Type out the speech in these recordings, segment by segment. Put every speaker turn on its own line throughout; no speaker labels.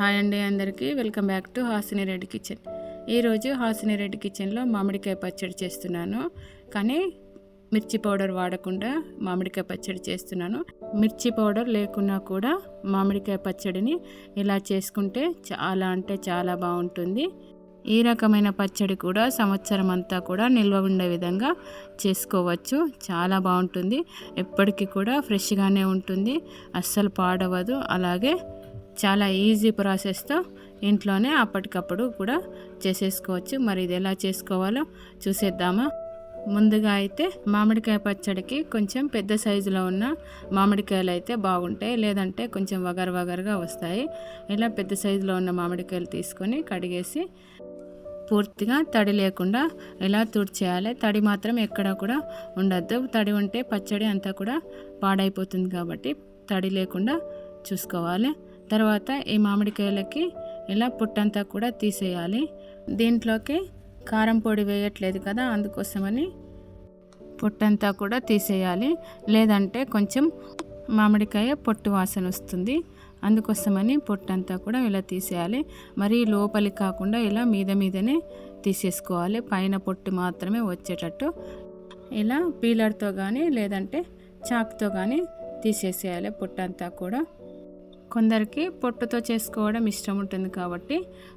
Hi అండి అందరికీ. Welcome back to Hasini Reddy kitchen. ఈరోజు హాసిని రెడ్డి కిచెన్లో మామిడికాయ పచ్చడి చేస్తున్నాను. కానీ మిర్చి పౌడర్ వాడకుండా మామిడికాయ పచ్చడి చేస్తున్నాను. మిర్చి పౌడర్ లేకున్నా కూడా మామిడికాయ పచ్చడిని ఇలా చేసుకుంటే చాలా అంటే చాలా బాగుంటుంది. ఈ రకమైన పచ్చడి కూడా సంవత్సరం అంతా కూడా నిల్వ ఉండే విధంగా చేసుకోవచ్చు. చాలా బాగుంటుంది. ఎప్పటికీ కూడా ఫ్రెష్గానే ఉంటుంది. అస్సలు పాడవదు. అలాగే చాలా ఈజీ ప్రాసెస్తో ఇంట్లోనే అప్పటికప్పుడు కూడా చేసేసుకోవచ్చు. మరి ఇది ఎలా చేసుకోవాలో చూసేద్దామా? ముందుగా అయితే మామిడికాయ పచ్చడికి కొంచెం పెద్ద సైజులో ఉన్న మామిడికాయలు అయితే బాగుంటాయి. లేదంటే కొంచెం వగరు వగరుగా వస్తాయి. ఇలా పెద్ద సైజులో ఉన్న మామిడికాయలు తీసుకొని కడిగేసి పూర్తిగా తడి లేకుండా ఇలా తుడిచేయాలి? తడి మాత్రం ఎక్కడ కూడా ఉండద్దు. తడి ఉంటే పచ్చడి అంతా కూడా పాడైపోతుంది కాబట్టి తడి లేకుండా చూసుకోవాలి. తర్వాత ఈ మామిడికాయలకి ఇలా పుట్టంతా కూడా తీసేయాలి. దీంట్లోకి కారం పొడి వేయట్లేదు కదా అందుకోసమని పొట్టంతా కూడా తీసేయాలి. లేదంటే కొంచెం మామిడికాయ పొట్టు వాసన వస్తుంది. అందుకోసమని పొట్టంతా కూడా ఇలా తీసేయాలి. మరి లోపలి కాకుండా ఇలా మీద మీదనే తీసేసుకోవాలి. పైన పొట్టు మాత్రమే వచ్చేటట్టు. ఇలా పీలర్తో కానీ లేదంటే చాక్తో కానీ తీసేసేయాలి పొట్టంతా కూడా. కొందరికి పొట్టుతో చేసుకోవడం ఇష్టం ఉంటుంది కాబట్టి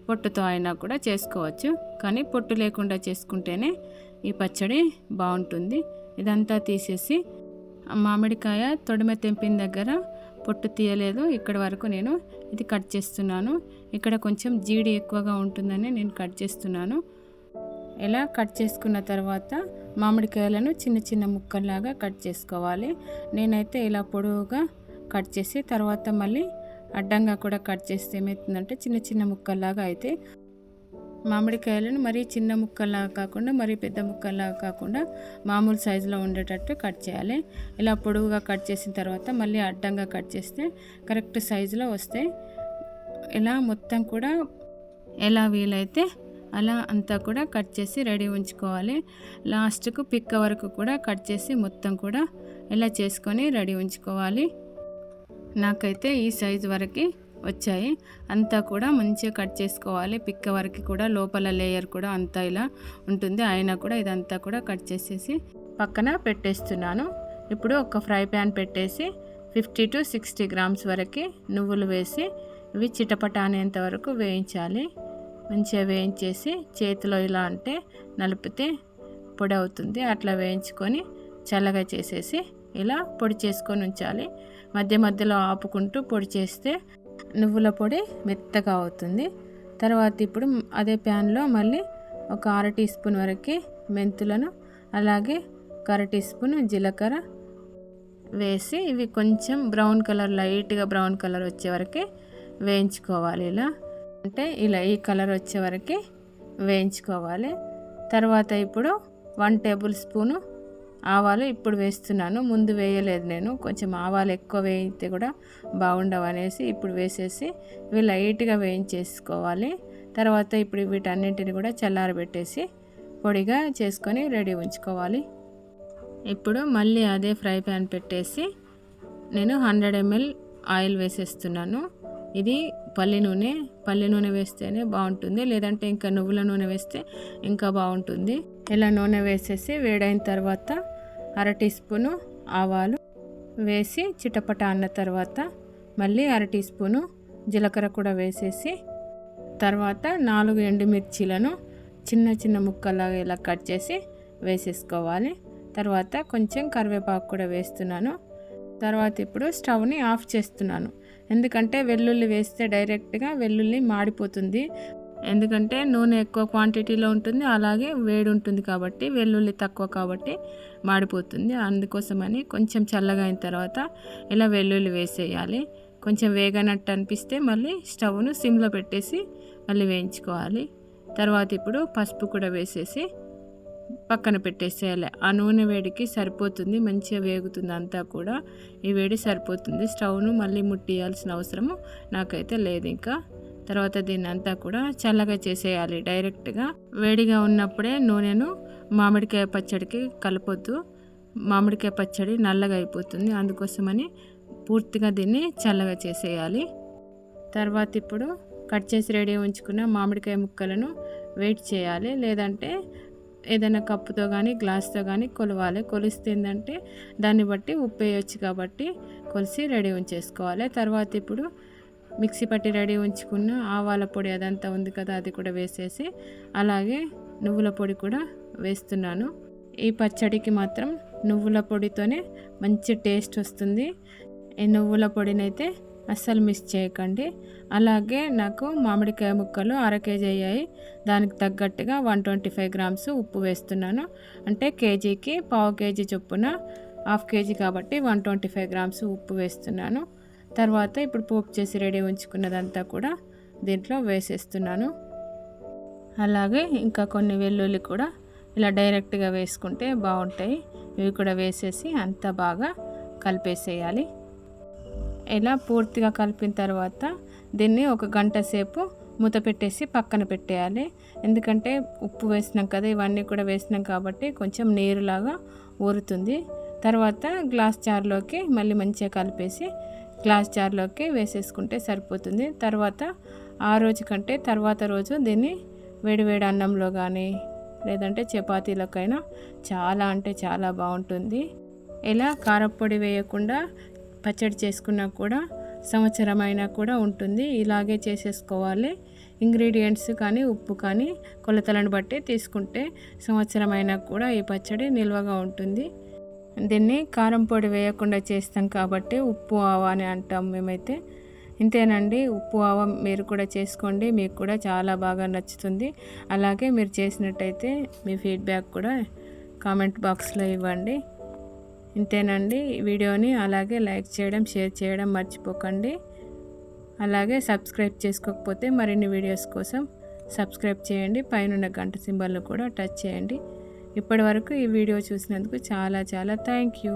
పొట్టుతో అయినా కూడా చేసుకోవచ్చు. కానీ పొట్టు లేకుండా చేసుకుంటేనే ఈ పచ్చడి బాగుంటుంది. ఇదంతా తీసేసి మామిడికాయ తొడిమ తెంపిన దగ్గర పొట్టు తీయలేదు. ఇక్కడ వరకు నేను ఇది కట్ చేస్తున్నాను. ఇక్కడ కొంచెం జీడి ఎక్కువగా ఉంటుందని నేను కట్ చేస్తున్నాను. ఇలా కట్ చేసుకున్న తర్వాత మామిడికాయలను చిన్న చిన్న ముక్కల్లాగా కట్ చేసుకోవాలి. నేనైతే ఇలా పొడవుగా కట్ చేసి తర్వాత మళ్ళీ అడ్డంగా కూడా కట్ చేస్తే ఏమవుతుందంటే చిన్న చిన్న ముక్కల్లాగా అయితే మామిడికాయలను మరీ చిన్న ముక్కల్లాగా కాకుండా మరీ పెద్ద ముక్కల్లాగా కాకుండా మామూలు సైజులో ఉండేటట్టు కట్ చేయాలి. ఇలా పొడవుగా కట్ చేసిన తర్వాత మళ్ళీ అడ్డంగా కట్ చేస్తే కరెక్ట్ సైజులో వస్తాయి ఇలా మొత్తం కూడా ఎలా వీలైతే అలా అంతా కూడా కట్ చేసి రెడీ ఉంచుకోవాలి. లాస్ట్కు పిక్క వరకు కూడా కట్ చేసి మొత్తం కూడా ఇలా చేసుకొని రెడీ ఉంచుకోవాలి. నాకైతే ఈ సైజు వరకు వచ్చాయి. అంతా కూడా మంచిగా కట్ చేసుకోవాలి. పిక్క వరకు కూడా లోపల లేయర్ కూడా అంతా ఇలా ఉంటుంది. అయినా కూడా ఇదంతా కూడా కట్ చేసేసి పక్కన పెట్టేస్తున్నాను. ఇప్పుడు ఒక ఫ్రై ప్యాన్ పెట్టేసి ఫిఫ్టీ టు సిక్స్టీ గ్రామ్స్ వరకు నువ్వులు వేసి ఇవి చిటపట అనేంత వరకు వేయించాలి. మంచిగా వేయించేసి చేతిలో ఇలా అంటే నలిపితే పొడి అవుతుంది అట్లా వేయించుకొని చల్లగా చేసేసి ఇలా పొడి చేసుకొని ఉంచాలి. మధ్య మధ్యలో ఆపుకుంటూ పొడి చేస్తే నువ్వుల పొడి మెత్తగా అవుతుంది. తర్వాత ఇప్పుడు అదే ప్యాన్లో మళ్ళీ ఒక అర టీ స్పూన్ వరకు మెంతులను అలాగే ఒక అర టీ స్పూన్ జీలకర్ర వేసి ఇవి కొంచెం బ్రౌన్ కలర్ లైట్గా బ్రౌన్ కలర్ వచ్చే వరకు వేయించుకోవాలి ఇలా. అంటే ఇలా ఈ కలర్ వచ్చే వరకు వేయించుకోవాలి. తర్వాత ఇప్పుడు వన్ టేబుల్ స్పూను ఆవాలు ఇప్పుడు వేస్తున్నాను. ముందు వేయలేదు నేను. కొంచెం ఆవాలు ఎక్కువ వేయితే కూడా బాగుండవు అనేసి ఇప్పుడు వేసేసి ఇవి లైట్గా వేయించేసుకోవాలి. తర్వాత ఇప్పుడు వీటన్నింటిని కూడా చల్లారబెట్టేసి పొడిగా చేసుకొని రెడీ ఉంచుకోవాలి. ఇప్పుడు మళ్ళీ అదే ఫ్రై ప్యాన్ పెట్టేసి నేను హండ్రెడ్ ఎంఎల్ ఆయిల్ వేసేస్తున్నాను. ఇది పల్లి నూనె. పల్లి నూనె వేస్తేనే బాగుంటుంది. లేదంటే ఇంకా నువ్వుల నూనె వేస్తే ఇంకా బాగుంటుంది. ఇలా నూనె వేసేసి వేడైన తర్వాత అర టీ స్పూను ఆవాలు వేసి చిటపట అన్న తర్వాత మళ్ళీ అర టీ స్పూను జీలకర్ర కూడా వేసేసి తర్వాత నాలుగు ఎండుమిర్చీలను చిన్న చిన్న ముక్కలాగా ఇలా కట్ చేసి వేసేసుకోవాలి. తర్వాత కొంచెం కరివేపాకు కూడా వేస్తున్నాను. తర్వాత ఇప్పుడు స్టవ్ని ఆఫ్ చేస్తున్నాను. ఎందుకంటే వెల్లుల్లి వేస్తే డైరెక్ట్గా వెల్లుల్లి మాడిపోతుంది. ఎందుకంటే నూనె ఎక్కువ క్వాంటిటీలో ఉంటుంది అలాగే వేడి ఉంటుంది కాబట్టి వెల్లుల్లి తక్కువ కాబట్టి మాడిపోతుంది. అందుకోసమని కొంచెం చల్లగా అయిన తర్వాత ఇలా వెల్లుల్లి వేసేయాలి. కొంచెం వేగనట్టు అనిపిస్తే మళ్ళీ స్టవ్ను సిమ్లో పెట్టేసి మళ్ళీ వేయించుకోవాలి. తర్వాత ఇప్పుడు పసుపు కూడా వేసేసి పక్కన పెట్టేసేయాలి. ఆ నూనె వేడికి సరిపోతుంది మంచిగా వేగుతుంది అంతా కూడా. ఈ వేడి సరిపోతుంది. స్టవ్ను మళ్ళీ ముట్టియాల్సిన అవసరము నాకైతే లేదు ఇంకా. తర్వాత దీన్ని అంతా కూడా చల్లగా చేసేయాలి. డైరెక్ట్గా వేడిగా ఉన్నప్పుడే నూనెను మామిడికాయ పచ్చడికి కలపొద్దు. మామిడికాయ పచ్చడి నల్లగా అయిపోతుంది. అందుకోసమని పూర్తిగా దీన్ని చల్లగా చేసేయాలి. తర్వాత ఇప్పుడు కట్ చేసి రెడీ ఉంచుకున్న మామిడికాయ ముక్కలను వెయిట్ చేయాలి. లేదంటే ఏదైనా కప్పుతో కానీ గ్లాస్తో కానీ కొలవాలి. కొలిస్తే ఏంటంటే దాన్ని బట్టి ఉప్పు వేయొచ్చు కాబట్టి కొలిసి రెడీ ఉంచేసుకోవాలి. తర్వాత ఇప్పుడు మిక్సీ పట్టి రెడీ ఉంచుకున్న ఆవాల పొడి అదంతా ఉంది కదా అది కూడా వేసేసి అలాగే నువ్వుల పొడి కూడా వేస్తున్నాను. ఈ పచ్చడికి మాత్రం నువ్వుల పొడితోనే మంచి టేస్ట్ వస్తుంది. ఈ నువ్వుల పొడినైతే అస్సలు మిస్ చేయకండి. అలాగే నాకు మామిడికాయ ముక్కలు అర కేజీ అయ్యాయి. దానికి తగ్గట్టుగా వన్ ట్వంటీ ఫైవ్ గ్రామ్స్ ఉప్పు వేస్తున్నాను. అంటే కేజీకి పావు కేజీ చొప్పున హాఫ్ కేజీ కాబట్టి వన్ ట్వంటీ ఫైవ్ గ్రామ్స్ ఉప్పు వేస్తున్నాను. తర్వాత ఇప్పుడు పోపు చేసి రెడీ ఉంచుకున్నదంతా కూడా దీంట్లో వేసేస్తున్నాను. అలాగే ఇంకా కొన్ని వెల్లుల్లి కూడా ఇలా డైరెక్ట్గా వేసుకుంటే బాగుంటాయి. ఇవి కూడా వేసేసి అంతా బాగా కలిపేసేయాలి. ఇలా పూర్తిగా కలిపిన తర్వాత దీన్ని ఒక గంట సేపు మూత పెట్టేసి పక్కన పెట్టేయాలి. ఎందుకంటే ఉప్పు వేసినాం కదా ఇవన్నీ కూడా వేసినాం కాబట్టి కొంచెం నీరులాగా ఊరుతుంది. తర్వాత గ్లాస్ జార్లోకి మళ్ళీ మంచిగా కలిపేసి గ్లాస్ జార్లోకి వేసేసుకుంటే సరిపోతుంది. తర్వాత ఆ రోజు కంటే తర్వాత రోజు దీన్ని వేడివేడి అన్నంలో కానీ లేదంటే చపాతీలకైనా చాలా అంటే చాలా బాగుంటుంది. ఇలా కారపొడి వేయకుండా పచ్చడి చేసుకున్నా కూడా సంవత్సరం అయినా కూడా ఉంటుంది. ఇలాగే చేసేసుకోవాలి. ఇంగ్రీడియంట్స్ కానీ ఉప్పు కానీ కొలతలను బట్టి తీసుకుంటే సంవత్సరం అయినా కూడా ఈ పచ్చడి నిల్వగా ఉంటుంది. దీన్ని కారం పొడి వేయకుండా చేస్తాం కాబట్టి ఉప్పు ఆవా అని అంటాం మేమైతే. ఇంతేనండి ఉప్పు ఆవ మీరు కూడా చేసుకోండి మీకు కూడా చాలా బాగా నచ్చుతుంది. అలాగే మీరు చేసినట్టయితే మీ ఫీడ్బ్యాక్ కూడా కామెంట్ బాక్స్లో ఇవ్వండి. ఇంతేనండి వీడియోని అలాగే లైక్ చేయడం షేర్ చేయడం మర్చిపోకండి. అలాగే సబ్స్క్రైబ్ చేసుకోకపోతే మరిన్ని వీడియోస్ కోసం సబ్స్క్రైబ్ చేయండి పైన గంట సింబల్ను కూడా టచ్ చేయండి. ఇప్పటి వరకు ఈ వీడియో చూసినందుకు చాలా చాలా థ్యాంక్ యూ.